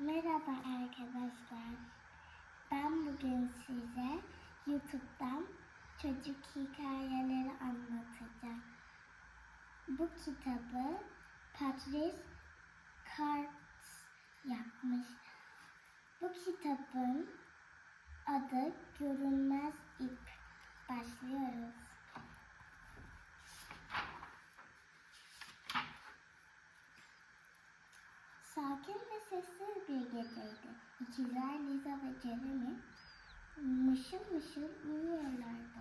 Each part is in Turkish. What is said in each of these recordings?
Merhaba arkadaşlar. Ben bugün size YouTube'dan çocuk hikayeleri anlatacağım. Bu kitabı Patrice Karts yapmış. Bu kitabın adı Görünmez İp. Başlıyoruz. Sakin ve sessiz bir geceydi. İkizler Liza ve Jeremy mışıl mışıl uyuyorlardı.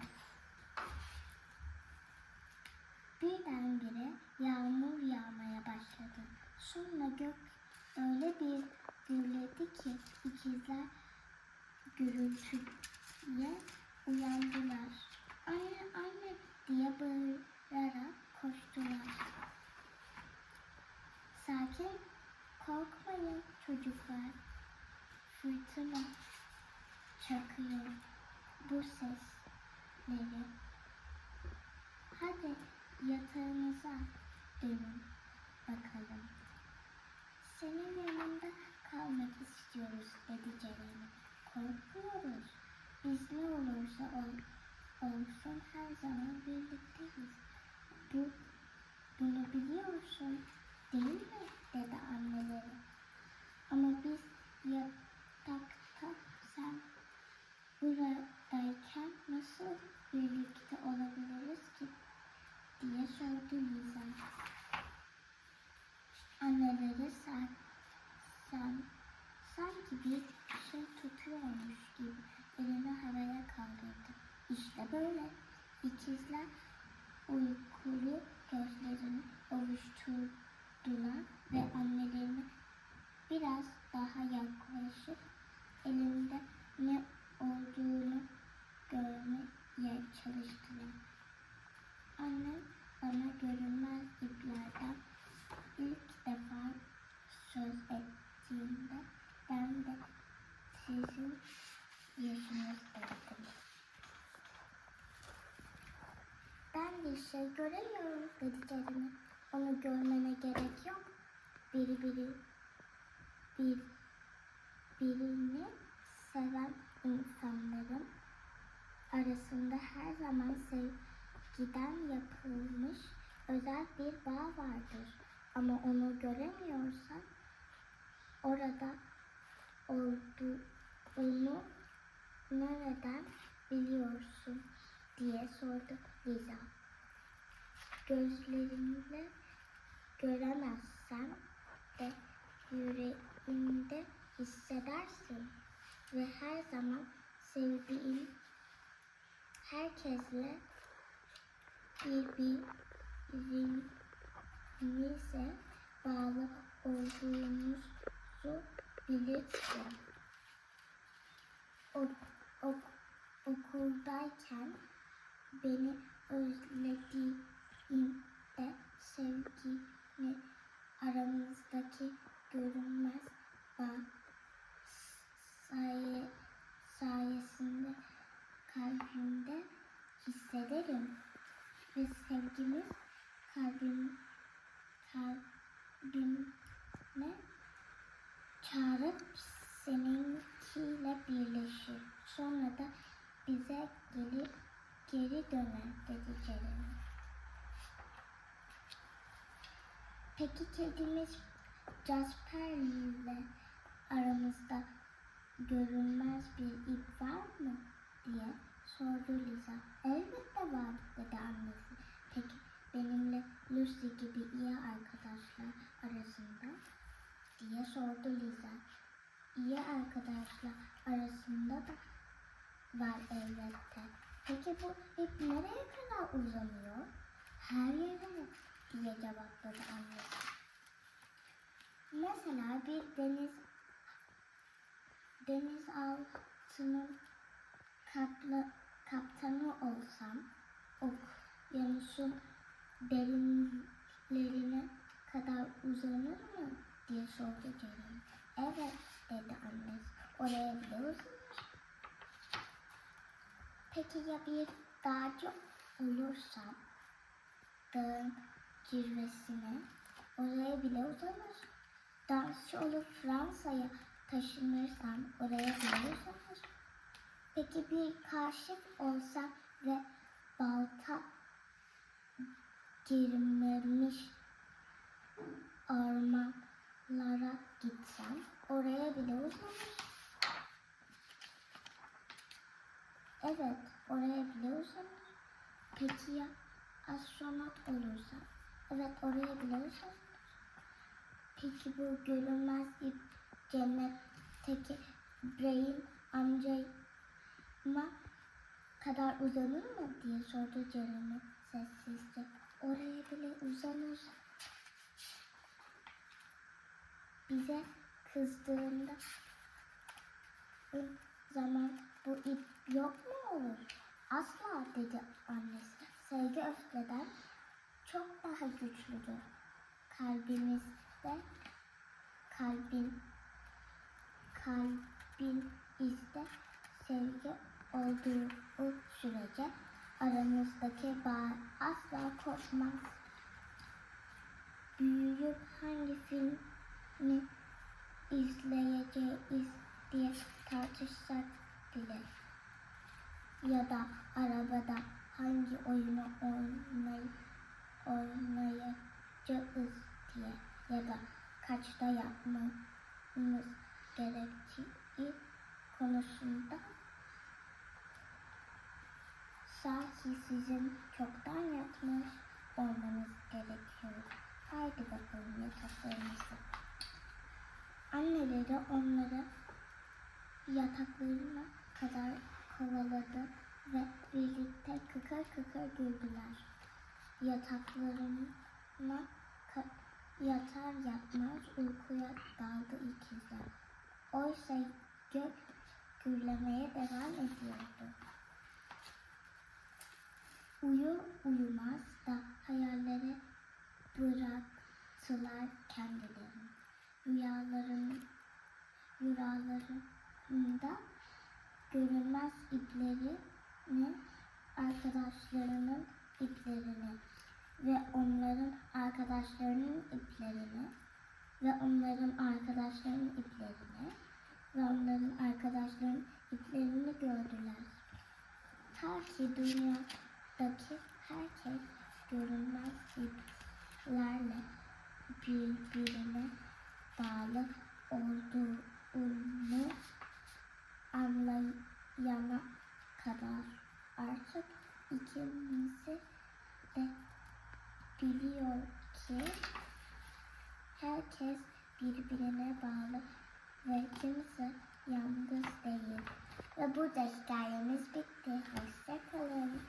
Birdenbire yağmur yağmaya başladı. Sonra gök öyle bir gürledi ki ikizler gürültüye uyandılar. Anne anne diye bağırarak koştular. Sakin, korkmayın çocuklar. Fırtına çakıyor bu sesleri. Hadi yatağınıza dönün bakalım. Senin yanında kalmak istiyoruz dedi Jeremy. Korkuyoruz. Biz ne olursa ol, olsun her zaman birlikteyiz. Bu, bunu biliyorsun değil mi? dedi anneleri. Ama biz yatakta sen buradayken nasıl birlikte olabiliriz ki? diye sordu Liza. Anneleri sen, sen sanki bir şey tutuyormuş gibi elini havaya kaldırdı. İşte böyle ikizler uykulu gözlerini ovuşturdular ve annelerini biraz daha yaklaşıp elinde ne olduğunu görmeye çalıştılar. Annem bana görünmez iplerden ilk defa söz ettiğinde ben de sizin yaşınızdaydım. Ben bir şey göremiyorum dedi Jeremy. Onu görmene gerek yok. Biri biri bir birini seven insanların arasında her zaman sevgiden yapılmış özel bir bağ vardır. Ama onu göremiyorsan orada olduğunu nereden biliyorsun diye sordu Liza. Gözlerinle göremezsen de yüreğinde hissedersin ve her zaman sevdiğin herkesle birbirinize bağlı olduğunuzu bilirsin. O, ok, okuldayken beni özlediğinde sevgini aramızdaki görünmez saye, sayesinde kalbimde hissederim ve sevgimiz kalbim kalbime çağırıp seninkiyle birleşir. Sonra da bize geri, geri döner dedi Jeremy. Peki kedimiz Jasper ile aramızda görünmez bir ip var mı diye sordu Liza. Elbette var dedi annesi. Peki benimle Lucy gibi iyi arkadaşlar arasında diye sordu Liza. İyi arkadaşlar arasında da var elbette. Peki bu ip nereye kadar uzanıyor? Her yere mi? diye cevapladı annesi. Mesela bir deniz denizaltının kaplı, kaptanı olsam okyanusun derinlerine kadar uzanır mı diye sordu Jeremy. Evet dedi annesi. Oraya uzanır. Peki ya bir dağcı olursam dağın zirvesine oraya bile uzanır dansçı olup Fransa'ya taşınırsam oraya biliyorsanız. Peki bir kaşif olsa ve balta girmemiş ormanlara gitsem oraya bile uzanır. Evet, oraya bile uzanır. Peki ya astronot olursa? Evet, oraya bile uzanır. Peki bu görünmez ip cennetteki Ibrahim amcama kadar uzanır mı diye sordu Jeremy sessizce. Oraya bile uzanır. Bize kızdığında "Ü, zaman bu ip yok mu olur? Asla dedi annesi. Sevgi öfkeden çok daha güçlüdür. Kalbimizde kalbin kalbin izde sevgi olduğu sürece aramızdaki bağ asla kopmaz. Büyüyüp hangi filmi izleyeceğiz diye tartışsak bile ya da arabada hangi oyunu oynay oynayacağız diye ya da kaçta yapmamız gerektiği konusunda Sahi sizin çoktan yatmış olmanız gerekiyor. Haydi bakalım yataklarınızı. Anneleri onları yataklarına kadar kovaladı ve birlikte kıkır kıkır güldüler. Yataklarına yatar yatmaz uykuya daldı ikizler. Oysa gök gürlemeye devam ediyordu. Uyur uyumaz da hayallere bıraktılar kendilerini. Rüyaların, rüyalarında görünmez iplerini, arkadaşlarının iplerini ve onların arkadaşlarının iplerini ve onların arkadaşlarının iplerini ve onların arkadaşlarının iplerini gördüler. Ta ki dünyadaki herkes görünmez iplerle birbirine bağlı olduğunu anlayana kadar artık ikimizi de biliyor ki Herkes birbirine bağlı ve kimse yalnız değil. Ve burada hikayemiz bitti. Hoşçakalın.